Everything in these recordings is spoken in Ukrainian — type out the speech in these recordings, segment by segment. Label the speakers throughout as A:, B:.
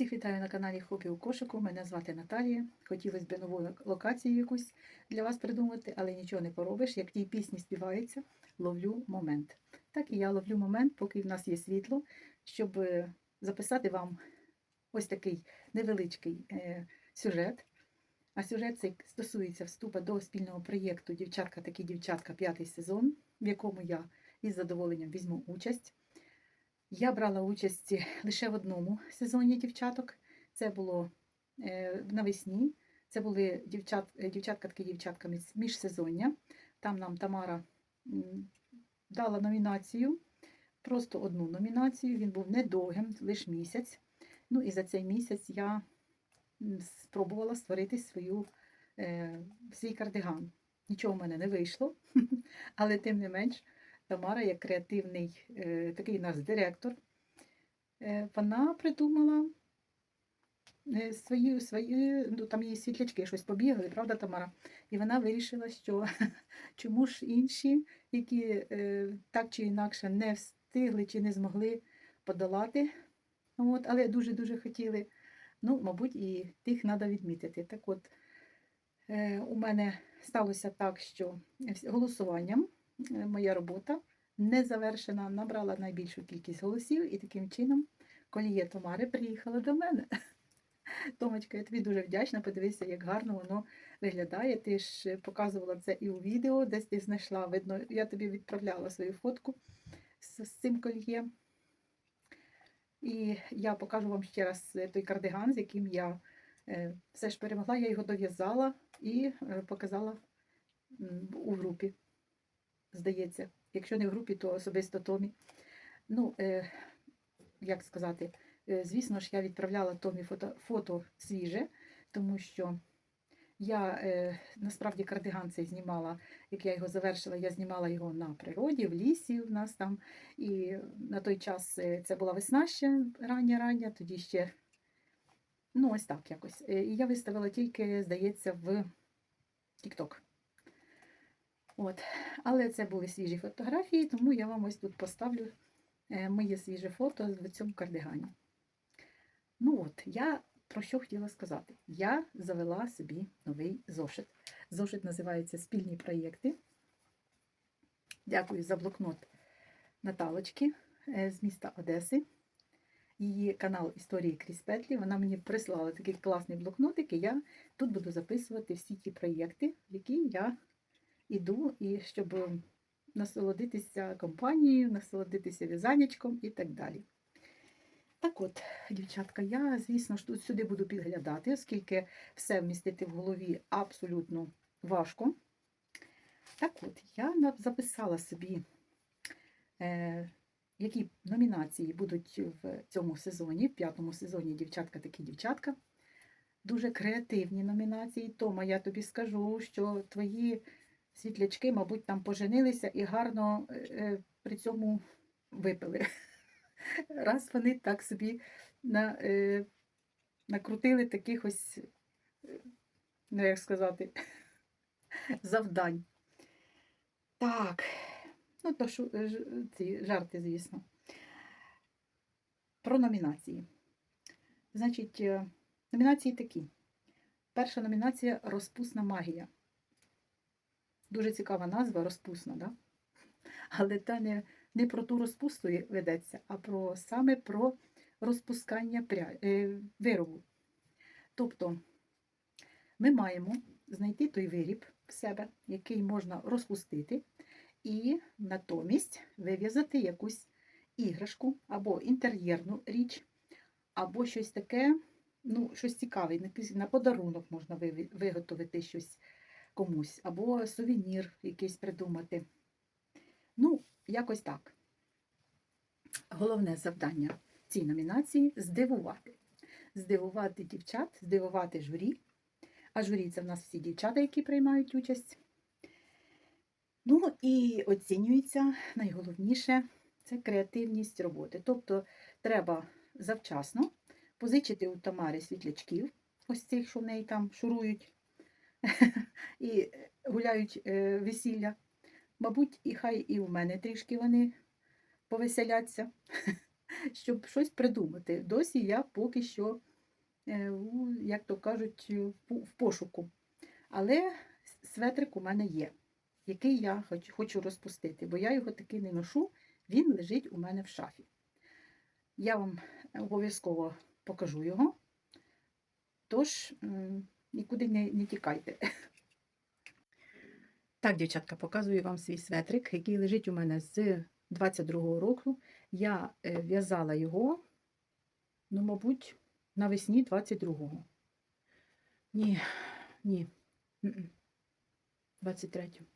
A: Всіх вітаю на каналі Хобі у кошику. Мене звати Наталія. Хотілося б нову локацію якусь для вас придумати, але нічого не поробиш. Як тій пісні співається, ловлю момент. Так і я ловлю момент, поки в нас є світло, щоб е, записати вам ось такий невеличкий е, сюжет. А сюжет цей стосується вступу до спільного проєкту Дівчатка такі дівчатка п'ятий сезон, в якому я із задоволенням візьму участь. Я брала участь лише в одному сезоні дівчаток. Це було е, навесні. Це були дівчат, е, дівчатка такі дівчатка міжсезоння. Там нам Тамара дала номінацію, просто одну номінацію. Він був недовгим, лише місяць. Ну і за цей місяць я спробувала створити свою, е, свій кардиган. Нічого в мене не вийшло, але тим не менш. Тамара, як креативний е, такий наш директор, е, вона придумала е, свої, свої, ну там її світлячки щось побігали, правда, Тамара? І вона вирішила, що чому ж інші, які так чи інакше не встигли чи не змогли подолати, от, але дуже-дуже хотіли. Ну, мабуть, і тих треба відмітити. Так от, у мене сталося так, що голосуванням моя робота не завершена, набрала найбільшу кількість голосів, і таким чином коліє Тамари приїхала до мене. Томочка, я тобі дуже вдячна. Подивися, як гарно воно виглядає. Ти ж показувала це і у відео, десь ти знайшла. Видно, я тобі відправляла свою фотку з, з цим кольє. І я покажу вам ще раз е, той кардиган, з яким я е, все ж перемогла. Я його дов'язала і е, показала у групі. Здається, якщо не в групі, то особисто Томі. Ну, е, як сказати, е, звісно ж, я відправляла Томі фото, фото свіже, тому що я е, насправді кардиган цей знімала, як я його завершила, я знімала його на природі, в лісі в нас там. І на той час е, це була весна ще рання-рання, тоді ще, ну, ось так якось. Е, І я виставила тільки, здається, в TikTok. От. Але це були свіжі фотографії, тому я вам ось тут поставлю е, моє свіже фото в цьому кардигані. Ну от, я про що хотіла сказати? Я завела собі новий зошит. Зошит називається Спільні проєкти. Дякую за блокнот Наталочки е, з міста Одеси. Її канал Історії крізь петлі. Вона мені прислала такий класний блокнотик, і я тут буду записувати всі ті проєкти, які я іду, і щоб насолодитися компанією, насолодитися в'язаннячком і так далі. Так от, дівчатка, я, звісно ж, тут сюди буду підглядати, оскільки все вмістити в голові абсолютно важко. Так от, я записала собі, е, які номінації будуть в цьому сезоні, в п'ятому сезоні дівчатка такі дівчатка. Дуже креативні номінації. Тома, я тобі скажу, що твої світлячки, мабуть, там поженилися і гарно е, е, при цьому випили. Раз вони так собі на, е, накрутили таких ось, ну як сказати, завдань. Так, ну то ж- ці жарти, звісно. Про номінації. Значить, номінації такі. Перша номінація Розпусна магія. Дуже цікава назва розпусна, да? але та не, не про ту розпусту ведеться, а про саме про розпускання пря... е, виробу. Тобто ми маємо знайти той виріб в себе, який можна розпустити, і натомість вив'язати якусь іграшку або інтер'єрну річ, або щось таке, ну, щось цікаве, на подарунок можна виготовити щось комусь, або сувенір якийсь придумати. Ну, якось так. Головне завдання цій номінації здивувати. Здивувати дівчат, здивувати журі. А журі це в нас всі дівчата, які приймають участь. Ну і оцінюється найголовніше це креативність роботи. Тобто треба завчасно позичити у Тамари світлячків, ось цих, що в неї там шурують і гуляють е, весілля. Мабуть, і хай і в мене трішки вони повеселяться, щоб щось придумати. Досі я поки що е, як то кажуть, в пошуку. Але светрик у мене є, який я хоч- хочу розпустити, бо я його таки не ношу, він лежить у мене в шафі. Я вам обов'язково покажу його. Тож, нікуди не, не тікайте. Так, дівчатка, показую вам свій светрик, який лежить у мене з 22-го року. Я е, в'язала його, ну, мабуть, навесні 22-го. Ні, ні. 23-го.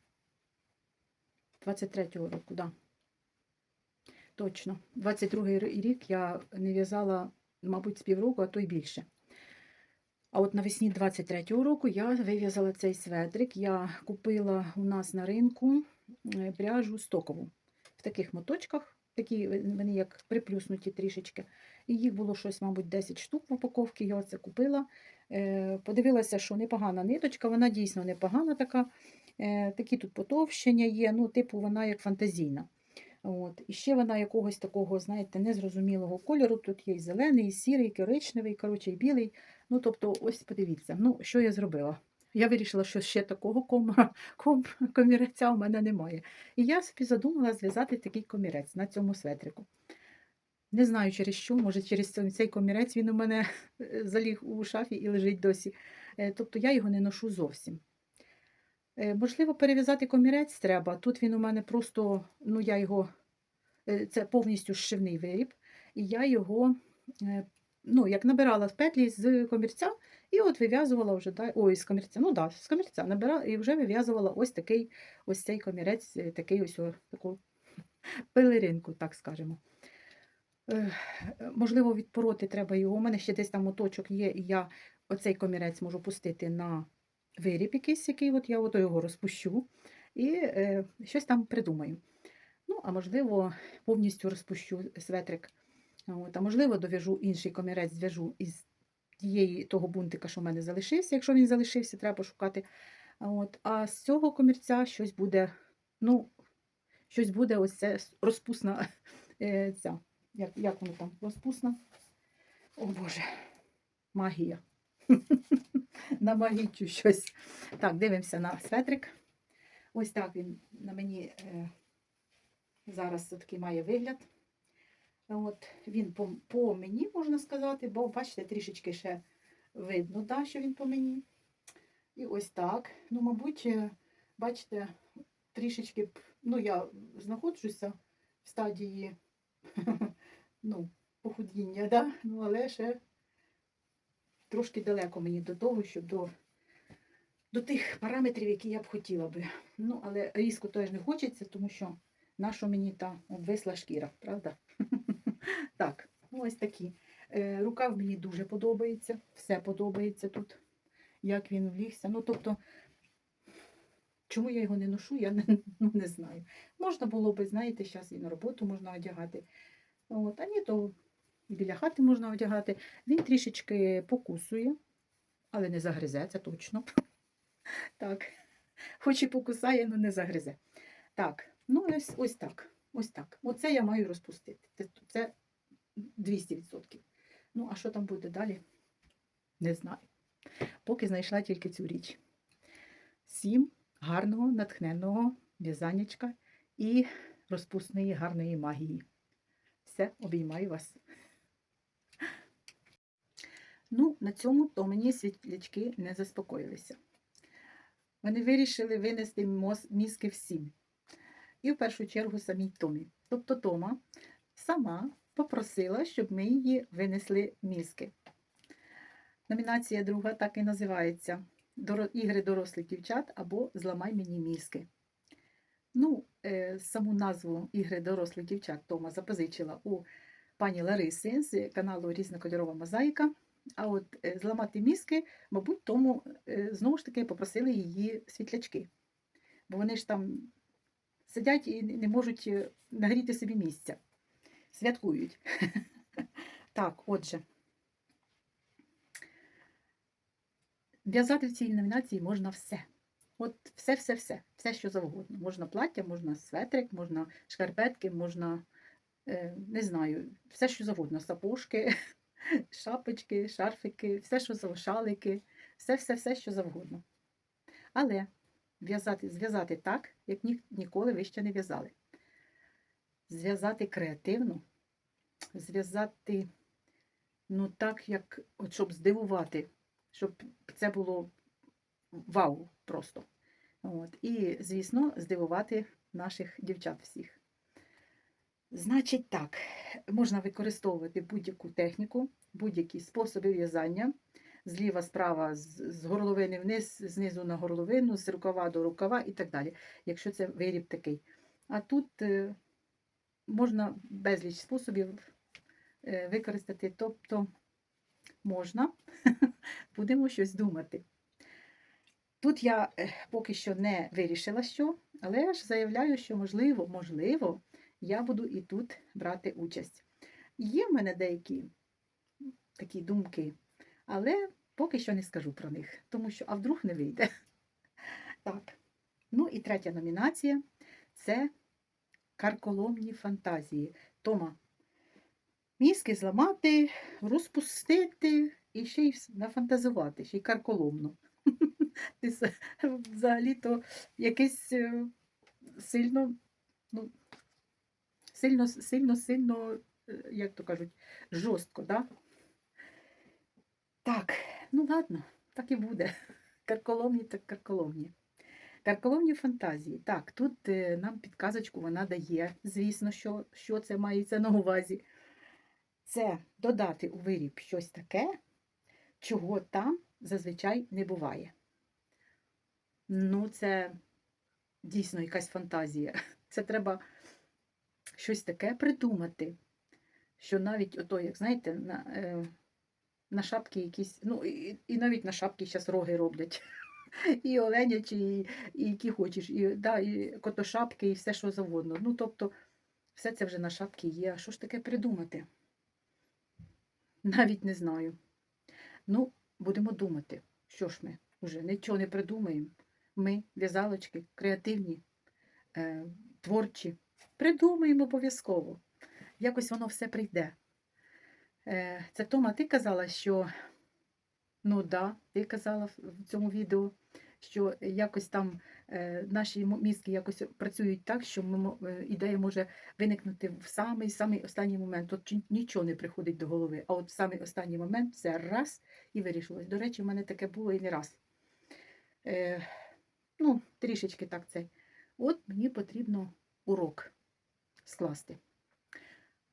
A: 23-го року, так. Да. Точно. 22-й рік я не в'язала, мабуть, з півроку, а то й більше. А от навесні 23-го року я вив'язала цей светрик. Я купила у нас на ринку е, пряжу стокову в таких моточках, такі вони як приплюснуті трішечки. І їх було щось, мабуть, 10 штук в упаковці. Я це купила. Е, Подивилася, що непогана ниточка, вона дійсно непогана така. Е, Такі тут потовщення є, ну, типу, вона як фантазійна. От. І ще вона якогось такого, знаєте, незрозумілого кольору. Тут є і зелений, і сірий, і коричневий, коротше, і білий. Ну, тобто, ось подивіться, ну, що я зробила. Я вирішила, що ще такого кома, ком, коміреця у мене немає. І я собі задумала зв'язати такий комірець на цьому светрику. Не знаю через що, може через цей- комірець він у мене е, заліг у шафі і лежить досі. Е, Тобто я його не ношу зовсім. Е, Можливо, перев'язати комірець треба. Тут він у мене просто, ну я його, це повністю зшивний виріб, і я його, ну, як набирала в петлі з комірця, і от вив'язувала вже, да, ой, з комірця, ну да, з комірця набирала і вже вив'язувала ось такий, ось цей комірець, е, такий ось таку пелеринку, так скажемо. Можливо, відпороти треба його. У мене ще десь там моточок є, і я оцей комірець можу пустити на виріб якийсь, який от я от його розпущу і е, щось там придумаю. Ну, а можливо, повністю розпущу светрик. От, а можливо, дов'яжу інший комірець, зв'яжу із тієї того бунтика, що в мене залишився. Якщо він залишився, треба пошукати. От, а з цього комірця щось буде, ну, щось буде ось це розпусна е, ця. Як, як воно там розпусна? О Боже, магія. Намагічу щось. Так, дивимося на светрик. Ось так він на мені е, зараз такий має вигляд. От, він по, по мені, можна сказати, бо, бачите, трішечки ще видно, да, що він по мені. І ось так. Ну, мабуть, е, бачите, трішечки, ну, я знаходжуся в стадії ну, похудіння, да? ну, але ще трошки далеко мені до того, щоб до, до тих параметрів, які я б хотіла би. Ну, але різко теж не хочеться, тому що наша мені та обвисла шкіра, правда? Так, ну ось такі. Е, Рукав мені дуже подобається, все подобається тут, як він влігся. Ну, тобто, чому я його не ношу, я не, ну, не знаю. Можна було би, знаєте, зараз і на роботу можна одягати. От, а ні, то біля хати можна одягати. Він трішечки покусує, але не загризе, це точно. Так. Хоч і покусає, але не загризе. Так, ну ось, ось так. Ось так. Оце я маю розпустити. Це, це 200%. Ну, а що там буде далі? Не знаю. Поки знайшла тільки цю річ. Всім гарного, натхненного в'язаннячка і розпусної гарної магії. Все, обіймаю вас. Ну, на цьому то мені світлячки не заспокоїлися. Вони вирішили винести мізки всім. І в першу чергу самій Томі. Тобто Тома сама попросила, щоб ми її винесли мізки. Номінація друга так і називається Ігри дорослих дівчат або Зламай мені мізки. Ну, е, саму назву Ігри дорослих дівчат Тома запозичила у пані Лариси з каналу Різнокольорова мозаїка. А от е, зламати мізки, мабуть, тому е, знову ж таки попросили її світлячки. Бо вони ж там сидять і не можуть е, нагріти собі місця. Святкують. Так, отже. В'язати в цій номінації можна все. От все-все-все, все, що завгодно. Можна плаття, можна светрик, можна шкарпетки, можна, е, не знаю, все, що завгодно, сапожки. шапочки, шарфики, все, що шалики, все, все, все, що завгодно. Але в'язати, зв'язати так, як ні, ніколи ви ще не в'язали. Зв'язати креативно, зв'язати ну так, як от щоб здивувати, щоб це було вау просто. От. І, звісно, здивувати наших дівчат всіх. Значить так, можна використовувати будь-яку техніку, будь-які способи в'язання. Зліва, справа, з горловини вниз, знизу на горловину, з рукава до рукава і так далі, якщо це виріб такий. А тут е, можна безліч способів е, використати, тобто можна, будемо щось думати. Тут я е, поки що не вирішила, що, але ж заявляю, що можливо, можливо, я буду і тут брати участь. Є в мене деякі такі думки, але поки що не скажу про них, тому що а вдруг не вийде. Так. Ну і третя номінація це карколомні фантазії. Тома. Мізки зламати, розпустити і ще й нафантазувати, ще й карколомно. Взагалі-то якесь е, сильно, ну, сильно, сильно, сильно, е, як то кажуть, жорстко, да? Так, ну ладно, так і буде. Карколомні так карколомні. Карколомні фантазії. Так, тут е, нам підказочку вона дає, звісно, що, що це мається на увазі. Це додати у виріб щось таке, чого там зазвичай не буває. Ну, це дійсно якась фантазія. Це треба щось таке придумати, що навіть ото, як знаєте, на, е, на шапки якісь, ну і, і навіть на шапки зараз роги роблять. І оленячі, і, і які хочеш, і, да, і котошапки, і все, що завгодно. Ну, тобто, все це вже на шапки є. А що ж таке придумати? Навіть не знаю. Ну, будемо думати, що ж ми вже нічого не придумаємо. Ми, в'язалочки, креативні, е, творчі, придумаємо обов'язково. Якось воно все прийде. Е, це Тома, ти казала, що ну да, ти казала в- цьому відео, що якось там е, наші мізки якось працюють так, що е, ідея може виникнути в самий самий останній момент. От нічого не приходить до голови, а от в самий останній момент це раз і вирішилось. До речі, в мене таке було і не раз. Ну, трішечки так це. От мені потрібно урок скласти.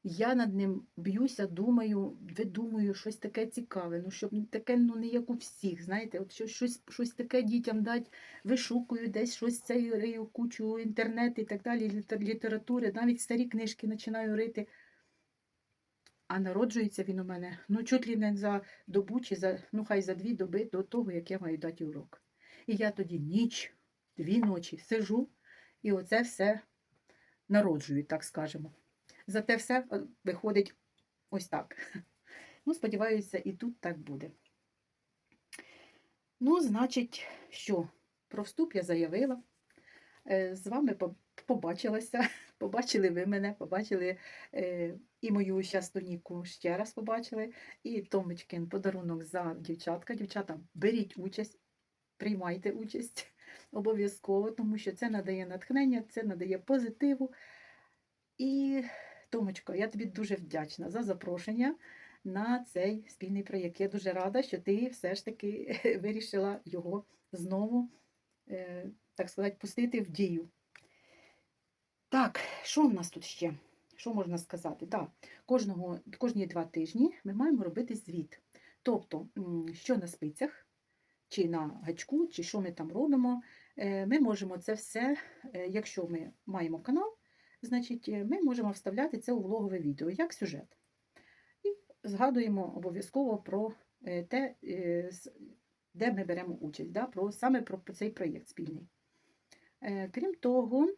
A: Я над ним б'юся, думаю, видумую щось таке цікаве, ну щоб таке, ну не як у всіх, знаєте, от що- щось, щось таке дітям дати, вишукую десь щось цей кучу інтернет і так далі, літератури, навіть старі книжки починаю рити. А народжується він у мене ну чуть ли не за добу чи за, ну хай за дві доби до того, як я маю дати урок. І я тоді ніч, дві ночі сижу, і оце все народжую, так скажемо. Зате все е, виходить ось так. Ну, сподіваюся, і тут так буде. Ну, значить, що? Про вступ я заявила. Е, З вами побачилася. Побачили ви мене, побачили е, і мою щастоніку ще раз побачили, і Томочкин подарунок за дівчатка. Дівчата, беріть участь, приймайте участь обов'язково, тому що це надає натхнення, це надає позитиву. І, Томочко, я тобі дуже вдячна за запрошення на цей спільний проєкт. Я дуже рада, що ти все ж таки вирішила його знову, е, так сказати, пустити в дію. Так, що в нас тут ще? Що можна сказати? Так, кожного, кожні два тижні ми маємо робити звіт. Тобто, що на спицях, чи на гачку, чи що ми там робимо. Е, Ми можемо це все, е, якщо ми маємо канал, значить, е, ми можемо вставляти це у влогове відео як сюжет. І згадуємо обов'язково про е, те, е, де ми беремо участь, да, про, саме про цей проєкт спільний. Крім того,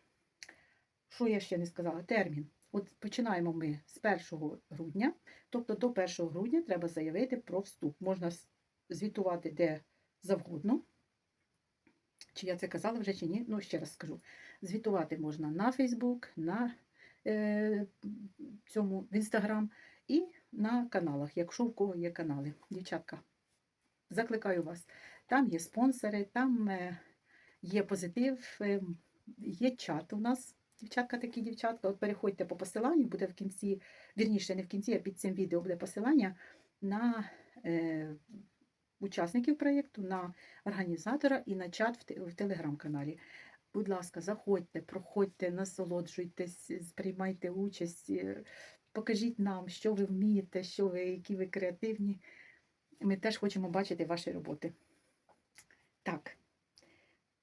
A: що я ще не сказала, термін. От починаємо ми з 1 грудня, тобто до 1 грудня треба заявити про вступ. Можна звітувати де завгодно. Чи я це казала вже, чи ні? Ну, ще раз скажу. Звітувати можна на Facebook, на е, цьому в Instagram і на каналах, якщо в кого є канали. Дівчатка, закликаю вас. Там є спонсори, там е, є позитив, е, є чат у нас. Дівчатка такі дівчатка. От переходьте по посиланню, буде в кінці, вірніше, не в кінці, а під цим відео буде посилання на е, учасників проєкту, на організатора і на чат в, телеграм-каналі. Будь ласка, заходьте, проходьте, насолоджуйтесь, сприймайте участь, е, покажіть нам, що ви вмієте, що ви, які ви креативні. Ми теж хочемо бачити ваші роботи. Так.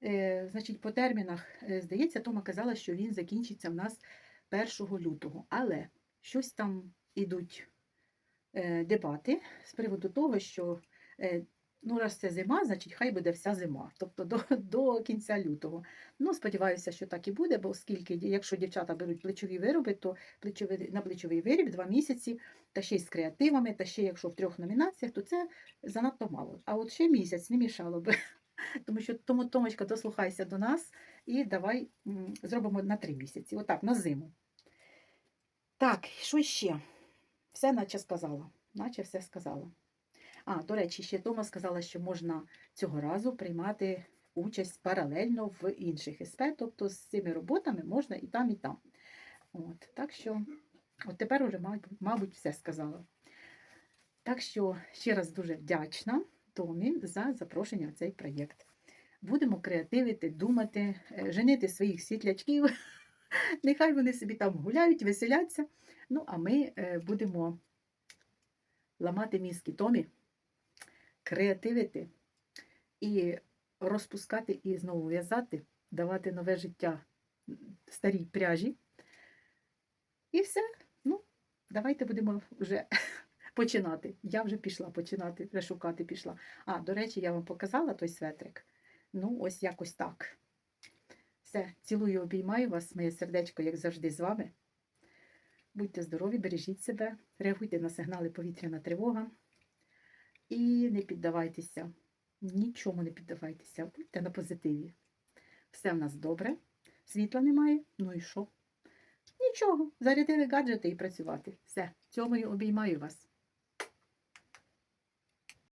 A: Е, значить, по термінах, е, здається, Тома казала, що він закінчиться в нас 1 лютого. Але щось там ідуть е, дебати з приводу того, що ну, раз це зима, значить хай буде вся зима, тобто до, до кінця лютого. Ну, сподіваюся, що так і буде, бо оскільки, якщо дівчата беруть плечові вироби, то плечовий, на плечовий виріб два місяці, та ще й з креативами, та ще якщо в трьох номінаціях, то це занадто мало. А от ще місяць не мішало би. Тому що тому, Томочка, дослухайся до нас і давай зробимо на три місяці. Отак, на зиму. Так, що ще? Все наче сказала. Наче все сказала. А, до речі, ще Тома сказала, що можна цього разу приймати участь паралельно в інших СП, тобто з цими роботами можна і там, і там. От, так що, от тепер уже, мабуть, все сказала. Так що ще раз дуже вдячна Томі за запрошення в цей проєкт. Будемо креативити, думати, е, женити своїх світлячків. Нехай вони собі там гуляють, веселяться. Ну, а ми е, будемо ламати мізки Томі, креативити і розпускати і знову в'язати, давати нове життя старій пряжі. І все. Ну, давайте будемо вже починати. Я вже пішла починати, вже шукати пішла. А, до речі, я вам показала той светрик. Ну, ось якось так. Все, цілую, обіймаю вас, моє сердечко, як завжди, з вами. Будьте здорові, бережіть себе, реагуйте на сигнали повітряна тривога. І не піддавайтеся, нічому не піддавайтеся, будьте на позитиві. Все в нас добре, світла немає, ну і що? Нічого, зарядили гаджети і працювати. Все, цьому обіймаю вас.